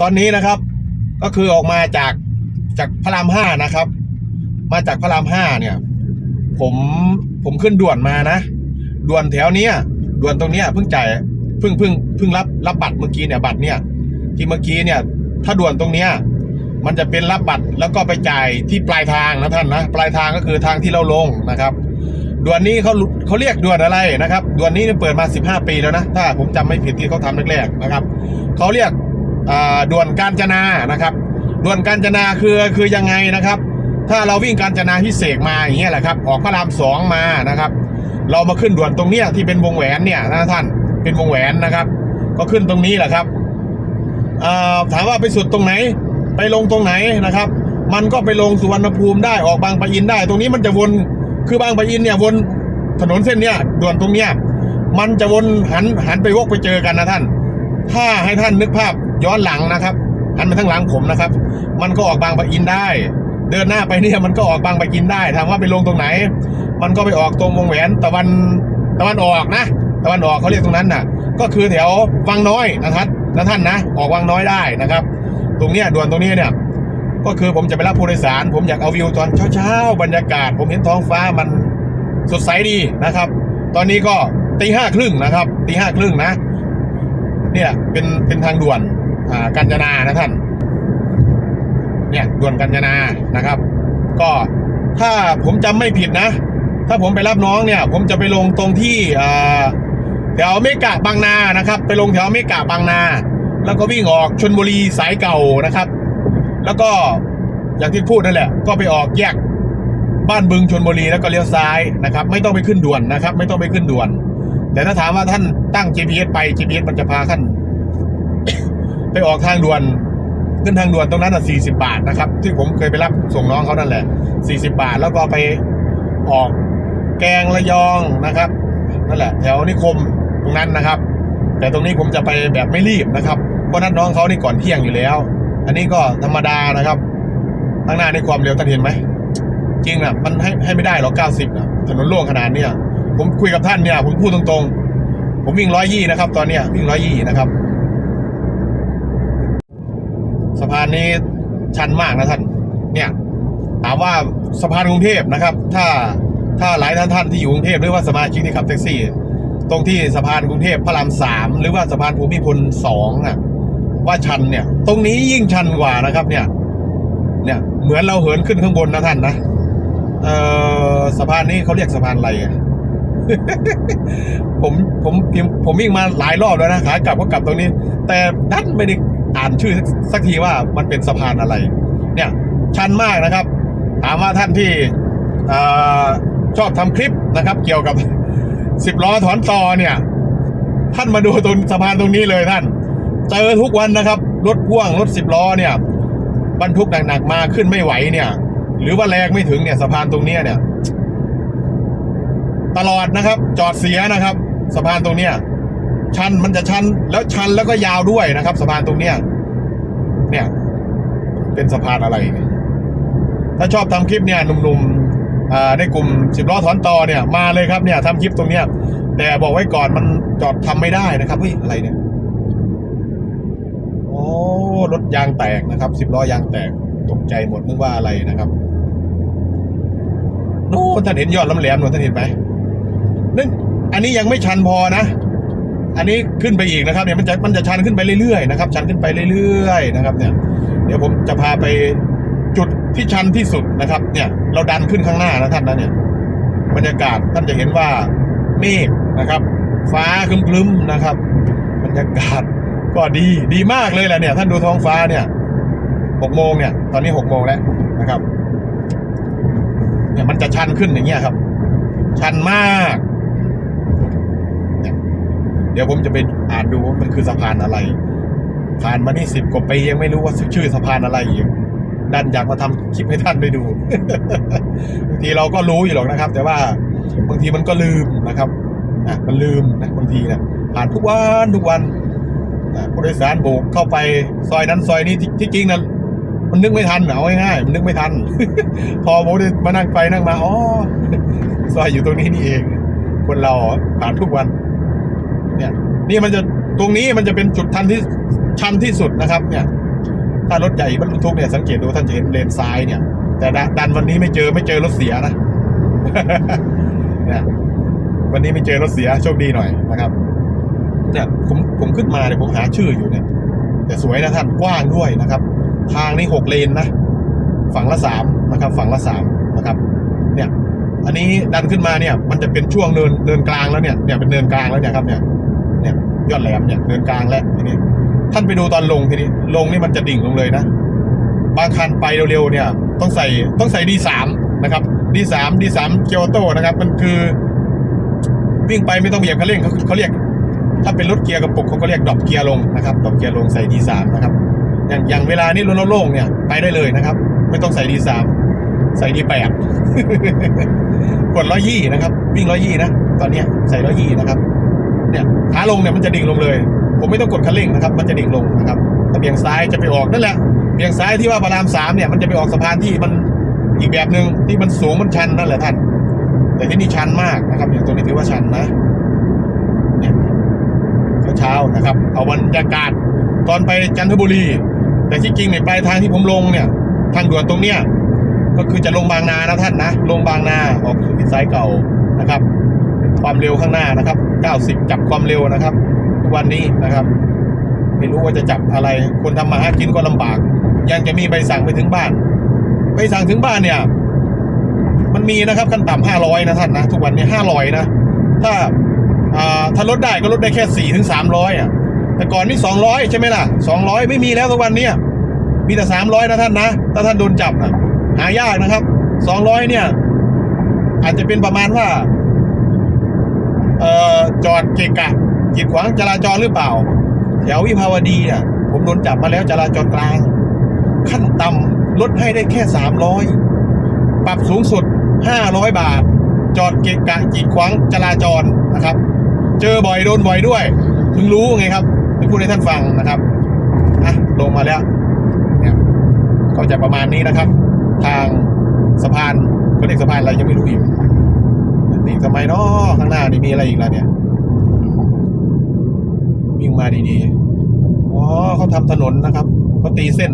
ตอนนี้นะครับ ก็คือออกมาจากจากพระรามห้านะครับ มาจากพระรามห้าเนี่ย ผมผมขึ้นด่วนมานะด่วนแถวเนี้ยด่วนตรงเนี้ยเพิ่งจ่ายเพิ่งเพิ่งเพิ่งรับรับบัตรเมื่อกี้เนี่ยบัตรเนี่ยที่เมื่อกี้เนี่ย ถ้าด่วนตรงเนี้ยมันจะเป็นรับบัตรแล้วก็ไปจ่ายที่ปลายทางนะท่านนะปลายทางก็คือทางที่เราลงนะครับด่วนนี้เขาเขาเรียกด่วนอะไรนะครับด่วนนี้เปิดมา 15 ปีแล้วนะ ถ้าผมจำไม่ผิดที่เขาทำแรกๆนะครับเขาเรียก ด่วนกาญจนานะครับ ด่วนกาญจนาคือคือยังไงนะครับ ถ้าเราวิ่งกาญจนาพิเศษกมาอย่างเงี้ยแหละครับ ออกพระรามสองมานะครับ เรามาขึ้นด่วนตรงเนี้ยที่เป็นวงแหวนเนี่ยนะท่านเป็นวงแหวนนะครับ ก็ขึ้นตรงนี้แหละครับถามว่าไปสุดตรงไหน ไปลงตรงไหนนะครับ มันก็ไปลงสุวรรณภูมิได้ออกบางปะอินได้ ตรงนี้มันจะวนคือบางปะอินเนี่ยวนถนนเส้นเนี้ยด่วนตรงเนี้ยมันจะวนหันหันไปวกไปเจอกันนะท่าน ถ้าให้ท่านนึกภาพ ย้อนหลังนะครับหันมาทางหลังผมนะครับ มันก็ออกบางปะอินได้ เดินหน้าไปเนี่ยมันก็ออกบางปะอินได้ถามว่าไปลงตรงไหน มันก็ไปออกตรงวงแหวนตะวันตะวันออกนะ ตะวันออกเขาเรียกตรงนั้นน่ะ ก็คือแถววังน้อยนะครับนะท่านนะ ออกวังน้อยได้นะครับ ตรงเนี้ยด่วนตรงนี้เนี่ยก็คือผมจะไปรับผู้โดยสาร ผมอยากเอาวิวตอนเช้าๆบรรยากาศ ผมเห็นท้องฟ้ามันสดใสดีนะครับ ตอนนี้ก็ตีห้าครึ่งนะครับตีห้าครึ่งนะ เนี่ยเป็นเป็นทางด่วน กาญจนานะท่าน เนี่ยด่วนกาญจนานะครับ ก็ถ้าผมจำไม่ผิดนะ ถ้าผมไปรับน้องเนี่ย ผมจะไปลงตรงที่แถวเมกะบางนานะครับ ไปลงแถวเมกะบางนา แล้วก็วิ่งออกชนบุรีสายเก่านะครับ แล้วก็อย่างที่พูดนั่นแหละ ก็ไปออกแยกบ้านบึงชนบุรีแล้วก็เลี้ยวซ้ายนะครับ ไม่ต้องไปขึ้นด่วนนะครับ ไม่ต้องไปขึ้นด่วน แต่ถ้าถามว่าท่านตั้ง GPS ไป GPS มันจะพาท่าน ไปออกทางด่วน ขึ้นทางด่วนตรงนั้นอะ40 บาทนะครับ ที่ผมเคยไปรับส่งน้องเขานั่นแหละ 40 บาทแล้วก็ไปออกแกงระยองนะครับนั่นแหละ แถวนิคมตรงนั้นนะครับ แต่ตรงนี้ผมจะไปแบบไม่รีบนะครับเพราะนัดน้องเขานี่ก่อนเที่ยงอยู่แล้ว อันนี้ก็ธรรมดานะครับข้างหน้าในความเร็วท่านเห็นไหมจริงนะมันให้ให้ไม่ได้หรอก90นะถนนโล่งขนาดเนี้ยผมคุยกับท่านเนี่ย ผมพูดตรงๆ ผมวิ่งร้อยยี่นะครับ ตอนเนี้ยวิ่งร้อยยี่นะครับ สะพานนี้ชันมากนะท่าน เนี่ยถามว่าสะพานกรุงเทพนะครับ ถ้าถ้าหลายท่านท่านที่อยู่กรุงเทพหรือว่าสมาชิกที่ขับแท็กซี่ ตรงที่สะพานกรุงเทพพระรามสามหรือว่าสะพานภูมิพลสองน่ะว่าชันเนี่ย ตรงนี้ยิ่งชันกว่านะครับ เนี่ย เนี่ยเหมือนเราเหินขึ้นข้างบนนะท่านนะเอ่อสะพานนี้เขาเรียกสะพานอะไรอะผมผมผมผมวิ่งมาหลายรอบแล้วนะขากลับก็กลับตรงนี้ แต่ดันไม่ได้ อ่านชื่อสักทีว่ามันเป็นสะพานอะไร เนี่ยชันมากนะครับ ถามว่าท่านที่อชอบทำคลิปนะครับ เกี่ยวกับสิบล้อถอนต่อเนี่ย ท่านมาดูตรงสะพานตรงนี้เลยท่าน เจอทุกวันนะครับ รถพ่วงรถสิบล้อเนี่ย บรรทุกหนักๆมาขึ้นไม่ไหวเนี่ย หรือว่าแรงไม่ถึงเนี่ยสะพานตรงนี้เนี่ย ตลอดนะครับ จอดเสียนะครับ สะพานตรงเนี้ย ชันมันจะชันแล้วชันแล้วก็ยาวด้วยนะครับ สะพานตรงเนี้ยเนี่ย เป็นสะพานอะไรเนี่ยถ้าชอบทำคลิปเนี่ยหนุ่มๆในกลุ่มสิบล้อถอนต่อเนี่ยมาเลยครับเนี่ยทำคลิปตรงเนี้ย แต่บอกไว้ก่อนมันจอดทำไม่ได้นะครับเฮ้ยอะไรเนี่ยโอ้รถยางแตกนะครับสิบล้อยางแตกตกใจหมดนึกว่าอะไรนะครับโน้ท่านเห็นยอดล้ำแหลมหนูท่านเห็นไหมนั่นอันนี้ยังไม่ชันพอนะ อันนี้ขึ้นไปอีกนะครับเนี่ยมันจะมันจะชันขึ้นไปเรื่อยๆนะครับชันขึ้นไปเรื่อยๆนะครับเนี่ยเดี๋ยวผมจะพาไปจุดที่ชันที่สุดนะครับ เนี่ยเราดันขึ้นข้างหน้านะท่านนะเนี่ยบรรยากาศท่านจะเห็นว่าเมฆนะครับ ฟ้าครึ้มๆนะครับ บรรยากาศก็ดีดีมากเลยแหละเนี่ย ท่านดูท้องฟ้าเนี่ยหกโมงเนี่ย ตอนนี้หกโมงแล้วนะครับ เนี่ยมันจะชันขึ้นอย่างเงี้ยครับ ชันมาก เดี๋ยวผมจะไปอ่านดูว่ามันคือสะพานอะไร ผ่านมานี่สิบกว่าปียังไม่รู้ว่าชื่อสะพานอะไรอีกดันอยากมาทำคลิปให้ท่านได้ดูบางทีเราก็รู้อยู่หรอกนะครับ แต่ว่าบางทีมันก็ลืมนะครับอะมันลืมนะบางทีนะผ่านทุกวันทุกวันอะผู้โดยสารโบกเข้าไปซอยนั้นซอยนี้ที่ที่จริงนะมันนึกไม่ทันเอาง่ายๆมันนึกไม่ทัน พอโบได้มานั่งไปนั่งมาอ๋อซอยอยู่ตรงนี้นี่เอง คนเราผ่านทุกวัน เนี่ย นี่มันจะตรงนี้มันจะเป็นจุดทันที่ชันที่สุดนะครับ เนี่ย ถ้ารถใหญ่บรรทุกเนี่ยสังเกตดูท่านจะเห็นเลนซ้ายเนี่ย แต่ดดันวันนี้ไม่เจอไม่เจอรถเสียนะเนี่ยวันนี้ไม่เจอรถเสียโชคดีหน่อยนะครับเนี่ยผมผมขึ้นมาเนี่ยผมหาชื่ออยู่เนี่ย แต่สวยนะท่านกว้างด้วยนะครับ ทางนี่หกเลนนะฝั่งละสามนะครับ ฝั่งละสามนะครับ เนี่ย อันนี้ดันขึ้นมาเนี่ย มันจะเป็นช่วงเนินเนินกลางแล้วเนี่ยเนี่ยเป็นเนินกลางแล้วเนี่ยครับเนี่ย เนี่ยยอดแหลมเนี่ยเนินกลางแล้วทีนี้ท่านไปดูตอนลงทีนี้ลงนี่มันจะดิ่งลงเลยนะบางคันไปเร็วๆเนี่ย ต้องใส่ต้องใส่ดีสามนะครับดีสามดีสามเกียวโตนะครับ มันคือวิ่งไปไม่ต้องเหยียบคันเร่งเขาเขาเรียก ถ้าเป็นรถเกียร์กระปุกเขาก็เรียกดรอปเกียร์ลงนะครับดรอปเกียร์ลงใส่ดีสามนะครับ อย่างอย่างเวลานี้รถโล่งเนี่ยไปได้เลยนะครับ ไม่ต้องใส่ดีสามใส่ดีแปดกดร้อยยี่นะครับ วิ่งร้อยยี่นะตอนเนี้ยใส่ร้อยยี่นะครับ เนี่ยขาลงเนี่ยมันจะดิ่งลงเลย ผมไม่ต้องกดคันเร่งนะครับ มันจะดิ่งลงนะครับเบี่ยงซ้ายจะไปออกนั่นแหละเบี่ยงซ้ายที่ว่าพระรามสามเนี่ยมันจะไปออกสะพานที่มันอีกแบบหนึ่งที่มันสูงมันชันนั่นแหละท่าน แต่ที่นี่ชันมากนะครับอย่างตัวนี้ถือว่าชันนะเนี่ยเช้านะครับ เอาบรรยากาศตอนไปจันทบุรี แต่ที่จริงเนี่ยปลายทางที่ผมลงเนี่ยทางด่วนตรงเนี้ยก็คือจะลงบางนานะท่านนะ ลงบางนาออกสู่ทิศซ้ายเก่านะครับ ความเร็วข้างหน้านะครับ 90 จับความเร็วนะครับ ทุกวันนี้นะครับ ไม่รู้ว่าจะจับอะไร คนทำมาหากินก็ลำบาก ยังจะมีใบสั่งไปถึงบ้านใบสั่งถึงบ้านเนี่ย มันมีนะครับขั้นต่ำห้าร้อยนะท่านนะทุกวันนี้ห้าร้อยนะ ถ้าอ่าถ้าลดได้ก็ลดได้แค่สี่ถึงสามร้อยอะ แต่ก่อนนี่สองร้อยใช่ไหมล่ะสองร้อยไม่มีแล้วทุกวันนี้มีแต่สามร้อยนะท่านนะ ถ้าท่านโดนจับนะหายากนะครับสองร้อยเนี่ย อาจจะเป็นประมาณว่า เอ่อจอดเกะกะกีดขวางจราจรหรือเปล่าแถววิภาวดีอะผมโดนจับมาแล้วจราจรกลาง ขั้นต่ำลดให้ได้แค่สามร้อยปรับสูงสุดห้าร้อยบาท จอดเกะกะกีดขวางจราจรนะครับ เจอบ่อยโดนบ่อยด้วย ถึงรู้ไงครับถึงพูดให้ท่านฟังนะครับอะลงมาแล้วเนี่ยก็จะประมาณนี้นะครับ ทางสะพานเขาเรียกสะพานอะไรยังไม่รู้อีก นี่ทำไมเนาะข้างหน้านี่มีอะไรอีกล่ะเนี่ยวิ่งมาดีๆอ๋อเขาทำถนนนะครับเขาตีเส้น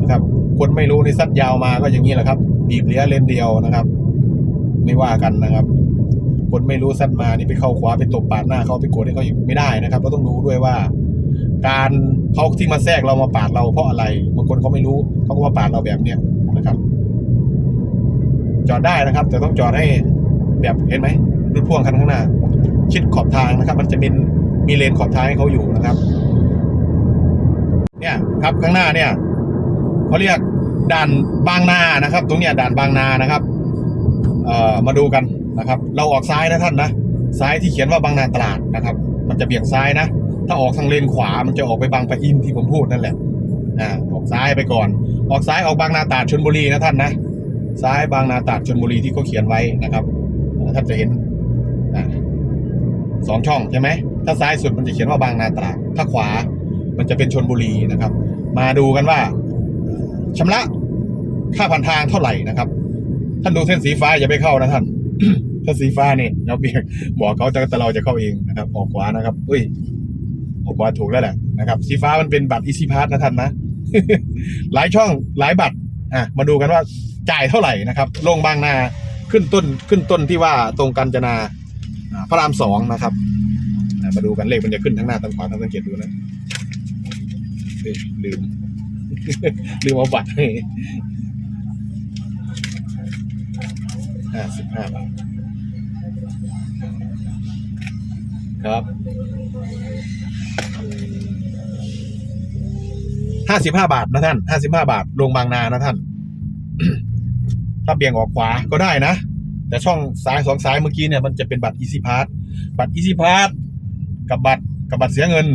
นะครับ คนไม่รู้ในซัดยาวมาก็อย่างนี้แหละครับบีบเลี้ยเลนเดียวนะครับ ไม่ว่ากันนะครับ คนไม่รู้ซัดมานี่ไปเข้าขวาไปตบปาดหน้าเขาไปโกรธให้เขาไม่ได้นะครับเราต้องรู้ด้วยว่า การเขาที่มาแทรกเรามาปาดเราเพราะอะไรบางคนเขาไม่รู้เขาก็มาปาดเราแบบเนี้ยนะครับ จอดได้นะครับ แต่ต้องจอดให้ แบบเห็นไหมรถพ่วงคันข้างหน้า ชิดขอบทางนะครับ มันจะมีมีเลนขอบทางให้เขาอยู่นะครับ เนี่ยครับข้างหน้าเนี่ยเขาเรียกด่านบางนานะครับ ตรงเนี้ยด่านบางนานะครับเอ่อมาดูกันนะครับ เราออกซ้ายนะท่านนะซ้ายที่เขียนว่าบางนาตลาดนะครับ มันจะเบี่ยงซ้ายนะ ถ้าออกทางเลนขวา มันจะออกไปบางปะอินที่ผมพูดนั่นแหละอ่าออกซ้ายไปก่อน ออกซ้ายออกบางนาตราดชลบุรีนะท่านนะ ซ้ายบางนาตราดชลบุรีที่เขาเขียนไว้นะครับ อ่าท่านจะเห็นอสองช่องใช่ไหมถ้าซ้ายสุดมันจะเขียนว่าบางนาตราดถ้าขวามันจะเป็นชลบุรีนะครับ มาดูกันว่าชำระค่าผ่านทางเท่าไหร่นะครับ ท่านดูเส้นสีฟ้าอย่าไปเข้านะท่านถ้าสีฟ้านี่เราเบียกบอกเขาแต่แต่เราจะเข้าเองนะครับออกขวานะครับอุ้ยออกขวาถูกแล้วแหละนะครับ สีฟ้ามันเป็นบัตรอีซีพาสนะท่านนะหลายช่องหลายบัตรอะมาดูกันว่าจ่ายเท่าไหร่นะครับ ลงบางนา ขึ้นต้นขึ้นต้นที่ว่าตรงกันจนาพระรามสองนะครับมาดูกันเลขมันจะขึ้นทั้งหน้าทั้งขวาทั้งสังเกตดูนะลืม ลืมเอาบัตรให้ห้าสิบห้าบาทครับห้าสิบห้าบาทนะท่านห้าสิบห้าบาทลงบางนานะท่าน ถ้าเบี่ยงออกขวาก็ได้นะ แต่ช่องซ้ายสองซ้ายเมื่อกี้เนี่ยมันจะเป็นบัตร Easy Pass บัตร Easy Pass กับบัตรกับบัตรเสียเงิน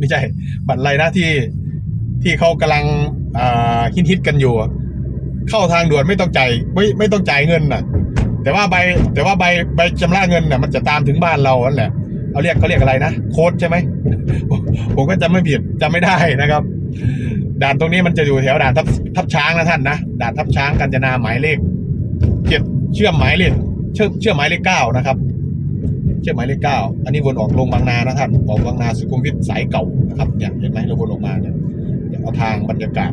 ไม่ใช่ บัตรอะไรนะที่ที่เขากำลังอ่าฮิตฮิตกันอยู่ เข้าทางด่วนไม่ต้องจ่ายไม่ไม่ต้องจ่ายเงินน่ะ แต่ว่าใบแต่ว่าใบใบชำระเงินน่ะมันจะตามถึงบ้านเรานั่นแหละเขาเรียกเขาเรียกอะไรนะ โค้ดใช่ไหมผมก็จำไม่ผิดจำไม่ได้นะครับ ด่านตรงนี้มันจะอยู่แถวด่านทับทับช้างนะท่านนะด่านทับช้างกัญจนาหมายเลขเจ็ดเชื่อมหมายเลขเชื่อมเชื่อมหมายเลขเก้านะครับ เชื่อหมายเลขเก้าอันนี้วนออกลงบางนานะท่านออกบางนาสุขุมวิทสายเก่านะครับเนี่ยเห็นไหมเราวนออกมาเนี่ยเอาทางบรรยากาศ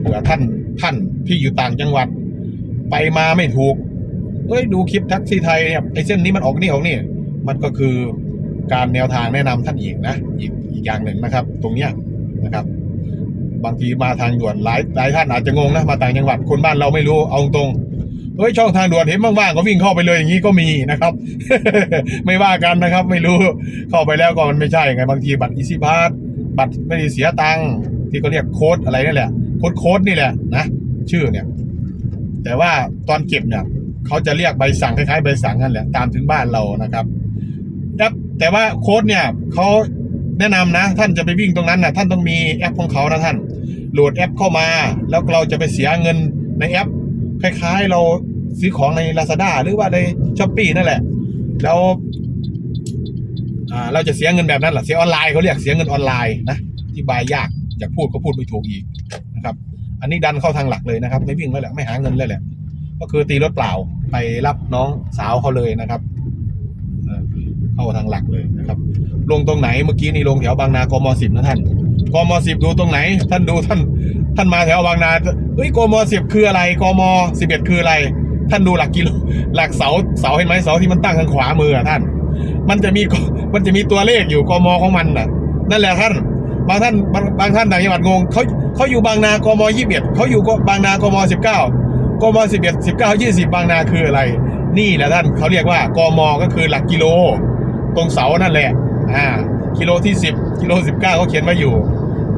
เผื่อท่านท่านที่อยู่ต่างจังหวัด ไปมาไม่ถูกเอ้ยดูคลิปแท็กซี่ไทยเนี่ยไอเส้นนี้มันออกนี่ออกนี่ มันก็คือการแนวทางแนะนำท่านอีกนะอีกอีกอย่างหนึ่งนะครับ ตรงเนี้ยนะครับ บางทีมาทางด่วนหลายหลายท่านอาจจะงงนะมาต่างจังหวัดคนบ้านเราไม่รู้เอาตรงเฮ้ยช่องทางด่วนเห็นว่างๆก็วิ่งเข้าไปเลยอย่างนี้ก็มีนะครับ ไม่ว่ากันนะครับ ไม่รู้เข้าไปแล้วก็มันไม่ใช่ไงบางทีบัตรอีซี่พาสบัตรไม่ได้เสียตังค์ที่เขาเรียกโค้ดอะไรนั่แหละโค้ดโค้ดนี่แหละนะชื่อเนี่ย แต่ว่าตอนเก็บเนี่ยเขาจะเรียกใบสั่งคล้ายๆใบสั่งนั่นแหละตามถึงบ้านเรานะครับครับแต่ว่าโค้ดเนี่ยเขา แนะนำนะ ท่านจะไปวิ่งตรงนั้นนะท่านต้องมีแอปของเขานะท่านโหลดแอปเข้ามา แล้วเราจะไปเสียเงินในแอป คล้าย ๆ เราซื้อของใน Lazada หรือว่าในช้อปปีนั่นแหละ แล้วเราจะเสียเงินแบบนั้นแหละเสียออนไลน์เขาเรียกเสียเงินออนไลน์นะอธิบายยากอยากพูดก็พูดไม่ถูกอีกนะครับ อันนี้ดันเข้าทางหลักเลยนะครับ ไม่วิ่งแล้วแหละไม่หาเงินเลยแหละ ก็คือตีรถเปล่าไปรับน้องสาวเขาเลยนะครับ เข้าทางหลักเลยนะครับ ลงตรงไหนเมื่อกี้นี่ลงแถวบางนากมสิบนะท่านกมสิบดูตรงไหน ท่านดูท่าน ท่านมาแถวบางนาเฮ้ยกมสิบคืออะไรกมสิบเอ็ดคืออะไร ท่านดูหลักกิโลหลักเสาเสาเห็นไหมเสาที่มันตั้งทางขวามืออะท่าน มันจะมีมันจะมีตัวเลขอยู่กมของมันน่ะ นั่นแหละท่านบางท่านบางบางท่านต่างจังหวัดงงเขาเขาอยู่บางนากมยี่สิบเอ็ดเขาอยู่บางนากมสิบเก้ากมสิบเอ็ดสิบเก้ายี่สิบบางนาคืออะไร นี่แหละท่านเขาเรียกว่ากมก็คือหลักกิโล ตรงเสานั่นแหละ อ่า กิโลที่สิบกิโลสิบเก้าเขาเขียนไว้อยู่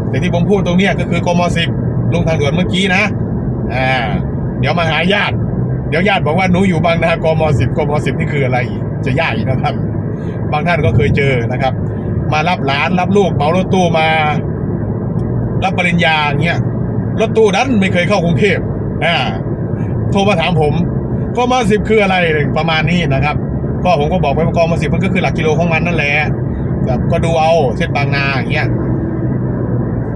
แต่ที่ผมพูดตรงเนี้ยก็คือกมสิบลงทางด่วนเมื่อกี้นะ อ่า เดี๋ยวมาหาญาติ เดี๋ยวญาติบอกว่าหนูอยู่บางนากมสิบกมสิบนี่คืออะไร จะยากอีกนะครับ บางท่านก็เคยเจอนะครับ มารับหลานรับลูกเหมารถตู้มา รับปริญญาเงี้ย รถตู้นั้นไม่เคยเข้ากรุงเทพอ่า โทรมาถามผมกมสิบคืออะไรประมาณนี้นะครับ ก็ผมก็บอกไปว่ากมสิมันก็คือหลักกิโลของมันนั่นแหละแบบก็ดูเอาเส้นบางนาอย่างเงี้ย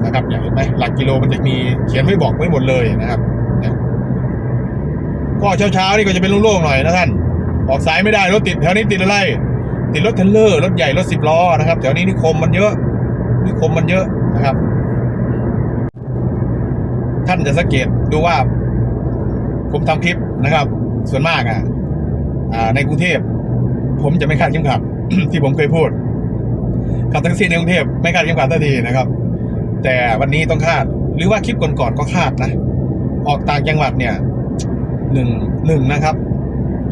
นะครับอย่างเห็นไหมหลักกิโลมันจะมีเขียนไว้บอกไว้หมดเลยนะครับเนี่ยก็เช้านี่ก็จะเป็นโล่งๆหน่อยนะท่านออกสายไม่ได้รถติดแถวนี้ติดอะไร ติดรถเทรลเลอร์รถใหญ่รถสิบล้อนะครับแถวนี้นิคมมันเยอะนิคมมันเยอะนะครับ ท่านจะสังเกตดูว่า ผมทำคลิปนะครับ ส่วนมากอะในกรุงเทพ ผมจะไม่คาดเข็มขัดที่ผมเคยพูดขับแท็กซี่ในกรุงเทพไม่คาดเข็มขัดสักทีนะครับ แต่วันนี้ต้องคาดหรือว่าคลิปก่อนๆก็คาดนะ ออกต่างจังหวัดเนี่ยหนึ่งหนึ่งนะครับ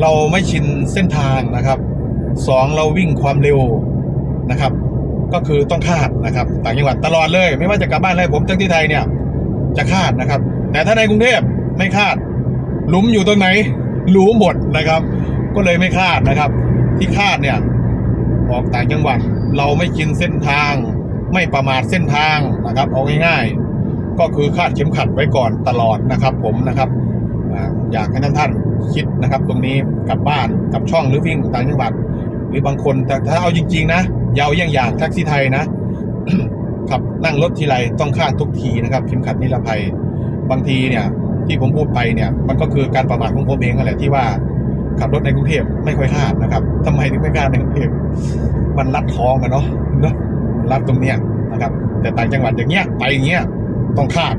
เราไม่ชินเส้นทางนะครับสองเราวิ่งความเร็วนะครับ ก็คือต้องคาดนะครับ ต่างจังหวัดตลอดเลย ไม่ว่าจะกลับบ้านอะไรผมทั้งที่ไทยเนี่ย จะคาดนะครับ แต่ถ้าในกรุงเทพไม่คาด หลุมอยู่ตรงไหนรู้หมดนะครับ ก็เลยไม่คาดนะครับ ที่คาดเนี่ยออกต่างจังหวัด เราไม่ชินเส้นทาง ไม่ประมาทเส้นทางนะครับ เอาง่ายๆ ก็คือคาดเข็มขัดไว้ก่อนตลอดนะครับ ผมนะครับอยากให้ท่านท่านคิดนะครับ ตรงนี้กลับบ้านกับช่องหรือวิ่งต่างจังหวัด หรือบางคนแต่ถ้าเอาจริง ๆ นะยาวอย่างอย่างแท็กซี่ไทยนะขับนั่งรถทีไรต้องคาดทุกทีนะครับเข็มขัดนิรภัยบางทีเนี่ยที่ผมพูดไปเนี่ยมันก็คือการประมาทของผมเองนั่นแหละที่ว่า ขับรถในกรุงเทพไม่ค่อยคาดนะครับทำไมถึงไม่คาดในกรุงเทพมันรัดท้องกันเนาะเนาะรัดตรงเนี้ยนะครับ แต่ต่างจังหวัดอย่างเงี้ยไปอย่างเงี้ยต้องคาด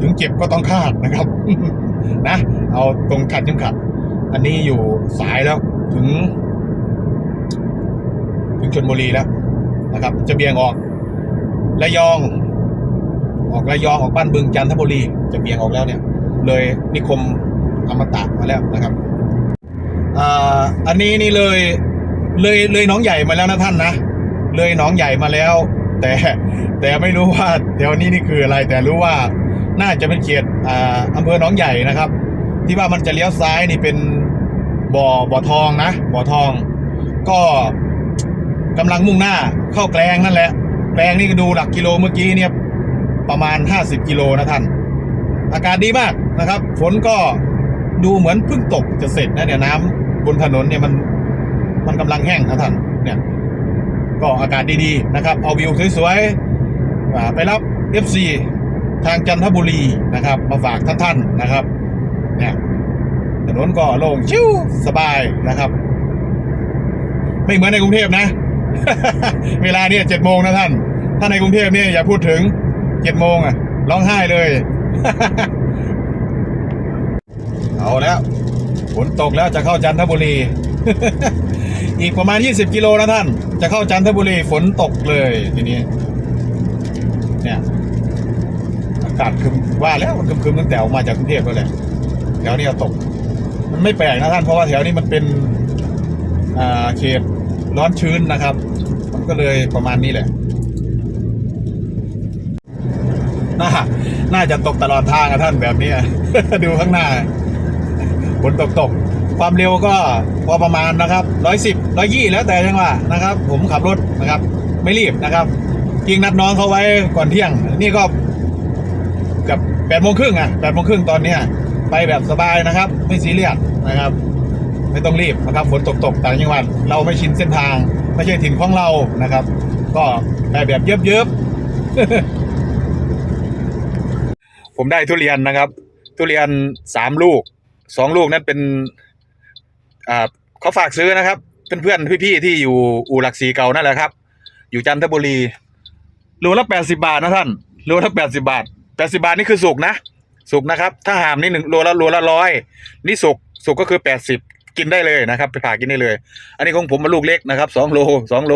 ถึงเจ็บก็ต้องคาดนะครับ นะ เอาตรงขัดเข็มขัด อันนี้อยู่สายแล้วถึง ถึงชนบุรีแล้วนะครับ จะเบี่ยงออกระยอง ออกระยองออกบ้านบึงจันทบุรี จะเบี่ยงออกแล้วเนี่ย เลยนิคมอมตะมาแล้วนะครับ อ่าอันนี้นี่เลยเลยเลยน้องใหญ่มาแล้วนะท่านนะเลยน้องใหญ่มาแล้ว แต่แต่ไม่รู้ว่าแถวนี้นี่คืออะไร แต่รู้ว่าน่าจะเป็นเขตอ่าอำเภอหน้องใหญ่นะครับ ที่ว่ามันจะเลี้ยวซ้ายนี่เป็นบ่อบ่อทองนะบ่อทอง ก็กำลังมุ่งหน้าเข้าแกลงนั่นแหละแกลงนี่ก็ดูหลักกิโลเมื่อกี้เนี่ยประมาณ 50 กิโลนะท่าน อากาศดีมากนะครับ ฝนก็ดูเหมือนเพิ่งตกจะเสร็จนะเนี่ยน้ำ บนถนนเนี่ยมันมันกำลังแห้งนะท่านเนี่ย ก็อากาศดีๆนะครับ เอาวิวสวยๆไปรับ FC ทางจันทบุรีนะครับ มาฝากท่านๆนะครับเนี่ยถนนก็โล่งชิวสบายนะครับ ไม่เหมือนในกรุงเทพนะ เวลาเนี่ยเจ็ดโมงนะท่าน ถ้าในกรุงเทพเนี่ยอย่าพูดถึงเจ็ดโมงอะร้องไห้เลย เอาแล้ว ฝนตกแล้วจะเข้าจันทบุรี อีกประมาณ 20 กิโลนะท่าน จะเข้าจันทบุรีฝนตกเลยทีนี้ เนี่ยอากาศคึมว่าแล้วมันคึมๆตั้งแต่ออกมาจากกรุงเทพแล้วแหละแถวนี้ตก มันไม่แปลกนะท่านเพราะว่าแถวนี้มันเป็นอ่าเขตร้อนชื้นนะครับ มันก็เลยประมาณนี้แหละน่าน่าจะตกตลอดทางอะท่านแบบนี้ ดูข้างหน้า ฝนตกตก ความเร็วก็พอประมาณนะครับร้อยสิบร้อยยี่แล้วแต่จังหวะนะครับ ผมขับรถนะครับ ไม่รีบนะครับจริงนัดน้องเขาไว้ก่อนเที่ยง นี่ก็เกับแปดโมงครึ่งอะแปดโมงครึ่งตอนเนี้ยไปแบบสบายนะครับ ไม่ซีเรียสนะครับ ไม่ต้องรีบนะครับฝนตกตกต่างจังหวัดเราไม่ชินเส้นทาง ไม่ใช่ถิ่นของเรานะครับ ก็ไปแบบเยิบเยิบผมได้ทุเรียนนะครับ ทุเรียนสามลูก สองลูกนั้นเป็นอ่าเขาฝากซื้อนะครับเป็นเพื่อนพี่ๆที่อยู่อู่หลักสีเก่านั่นแหละครับ อยู่จันทบุรีโลละแปดสิบาทนะท่านโลละแปดสิบาทแปดสิบาทนี่คือสุกนะ สุกนะครับ ถ้าหามนี่หนึ่งโลละโลละร้อยนี่สุกสุกก็คือแปดสิบกินได้เลยนะครับ ไปผ่ากินได้เลย อันนี้ของผมมาลูกเล็กนะครับสองโลสองโล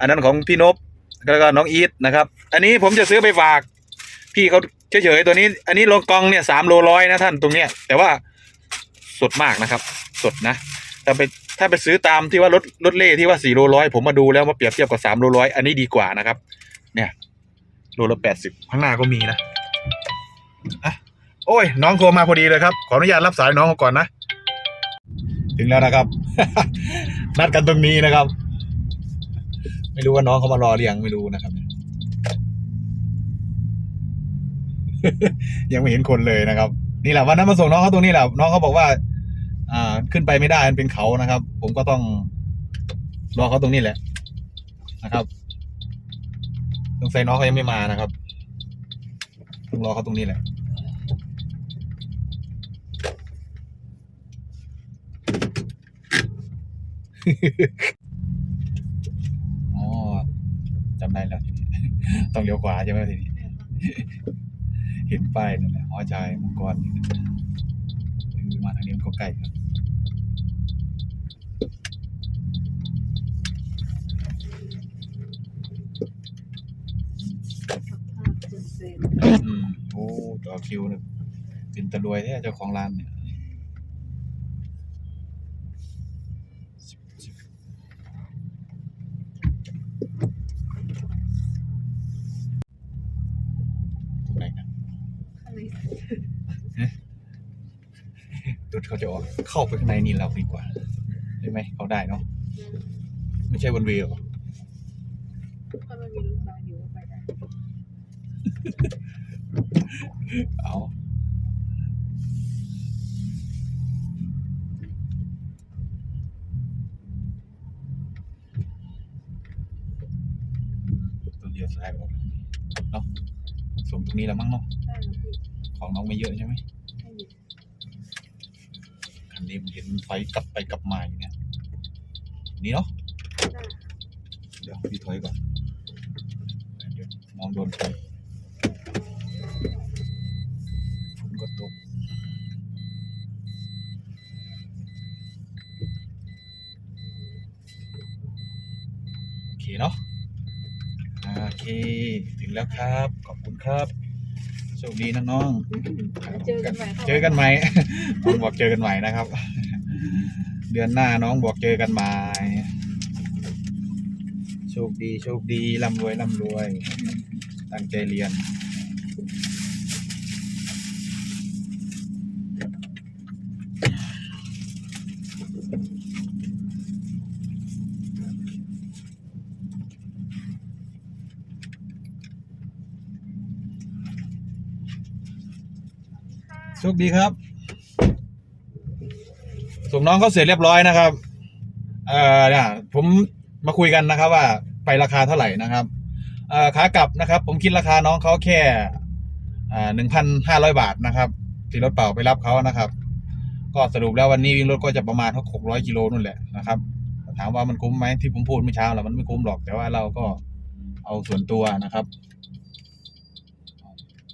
อันนั้นของพี่นพแล้วก็น้องอีทนะครับ อันนี้ผมจะซื้อไปฝาก พี่เขาเฉยๆตัวนี้ อันนี้โลกองเนี่ยสามโลร้อยนะท่านตรงเนี้ยแต่ว่า สดมากนะครับ สดนะถ้าไปถ้าไปซื้อตามที่ว่ารถรถเล่ที่ว่าสี่โลร้อยผมมาดูแล้วมาเปรียบเทียบกับสามโลร้อยอันนี้ดีกว่านะครับ เนี่ยโลละแปดสิบข้างหน้าก็มีนะอะโอ้ย น้องโทรมาพอดีเลยครับ ขออนุญาตรับสายน้องเขาก่อนนะ ถึงแล้วนะครับ นัดกันตรงนี้นะครับ ไม่รู้ว่าน้องเขามารอหรือยังไม่รู้นะครับ ยังไม่เห็นคนเลยนะครับ นี่แหละวันนั้นมาส่งน้องเขาตรงนี้แหละน้องเขาบอกว่า อ่า ขึ้นไปไม่ได้มันเป็นเขานะครับ ผมก็ต้องรอเขาตรงนี้แหละนะครับสงสัยน้องเขายังไม่มานะครับต้องรอเขาตรงนี้แหละอ๋อจำได้แล้วทีนี้ต้องเลี้ยวขวาใช่ไหมทีนี้ เห็นป้ายนั่นแหละหอชายมังกรนี่นะเอมาทางนี้ก็ใกล้ครับอืมโอ้ต่อคิวเนี่ยเป็นตะรวยแท้เจ้าของร้านเนี่ยตรงไหนนะ รถเขาจะออกเข้าไปข้างในนี่เราดีกว่าได้ไหมเขาได้เนาะไม่ใช่วันเวย์หรอถ้ามันมีรถบัสอยู่ก็ไปได้เอาต้องเลี้ยวซ้ายออกเนาะส่งตรงนี้แล้วมั้งเนาะได้นะพี่ ของน้องไม่เยอะใช่ไหมอันนี้ผมเห็นไฟกลับไปกลับมาอย่างเงี้ยนี่เนาะเดี๋ยวพี่ถอยก่อนเดี๋ยวมองโดนไฟฝนก็ตกโอเคเนาะโอเค ถึงแล้วครับ ขอบคุณครับ โชคดีนะน้องเจอกันใหม่ครับ เจอกันใหม่น้องบอกเจอกันใหม่นะครับ เดือนหน้าน้องบอกเจอกันใหม่โชคดีโชคดีร่ำรวยร่ำรวย ตั้งใจเรียน โชคดีครับ ส่งน้องเขาเสร็จเรียบร้อยนะครับ เอ่อเนี่ยผมมาคุยกันนะครับ ว่าไปราคาเท่าไหร่นะครับเอ่อขากลับนะครับ ผมคิดราคาน้องเขาแค่อ่าหนึ่งพันห้าร้อยบาทนะครับที่รถเปล่าไปรับเขานะครับ ก็สรุปแล้ววันนี้วิ่งรถก็จะประมาณหกร้อยกิโลนู่นแหละนะครับถามว่ามันคุ้มไหมที่ผมพูดเมื่อเช้าแหละมันไม่คุ้มหรอกแต่ว่าเราก็เอาส่วนตัวนะครับ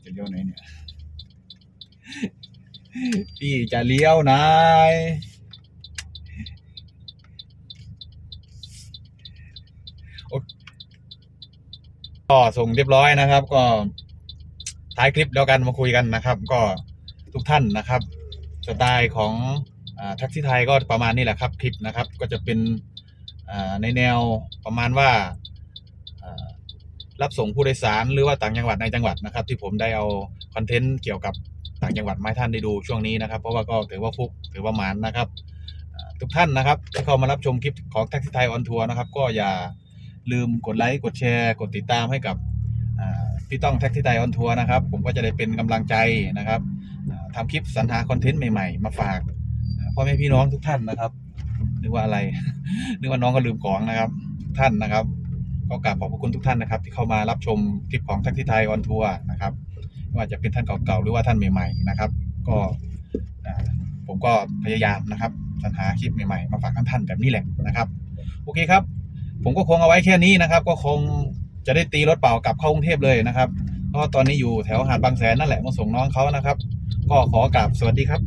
จะเลี้ยวไหนเนี่ย พี่จะเลี้ยวนายก็ส่งเรียบร้อยนะครับ ก็ท้ายคลิปแล้วกันมาคุยกันนะครับ ก็ทุกท่านนะครับสไตล์ของแท็กซี่ไทยก็ประมาณนี้แหละครับ คลิปนะครับ ก็จะเป็นในแนวประมาณว่ารับส่งผู้โดยสารหรือว่าต่างจังหวัดในจังหวัดนะครับ ที่ผมได้เอาคอนเทนต์เกี่ยวกับ ต่างจังหวัดมาให้ท่านได้ดูช่วงนี้นะครับ เพราะว่าก็ถือว่าฟุกถือว่าหมานนะครับ ทุกท่านนะครับที่เข้ามารับชมคลิปของแท็กซี่ไทยออนทัวร์นะครับ ก็อย่าลืมกดไลค์กดแชร์กดติดตามให้กับพี่ต้องแท็กซี่ไทยออนทัวร์นะครับ ผมก็จะได้เป็นกำลังใจนะครับอ่าทำคลิปสรรหาคอนเทนต์ใหม่ๆ มาฝากอ่าพ่อแม่พี่น้องทุกท่านนะครับนึกว่าอะไรนึกว่าน้องก็ลืมของนะครับ ท่านนะครับ ก็กราบขอบพระคุณทุกท่านนะครับ ที่เข้ามารับชมคลิปของแท็กซี่ไทยออนทัวร์นะครับ ว่าจะเป็นท่านเก่าๆหรือว่าท่านใหม่ๆนะครับ ก็ผมก็พยายามนะครับสรรหาคลิปใหม่ๆมาฝากท่านๆแบบนี้แหละนะครับ โอเคครับ ผมก็คงเอาไว้แค่นี้นะครับ ก็คงจะได้ตีรถเปล่ากลับเข้ากรุงเทพเลยนะครับเพราะตอนนี้อยู่แถวหาดบางแสนนั่นแหละมาส่งน้องเขานะครับ ก็ขอกราบสวัสดีครับ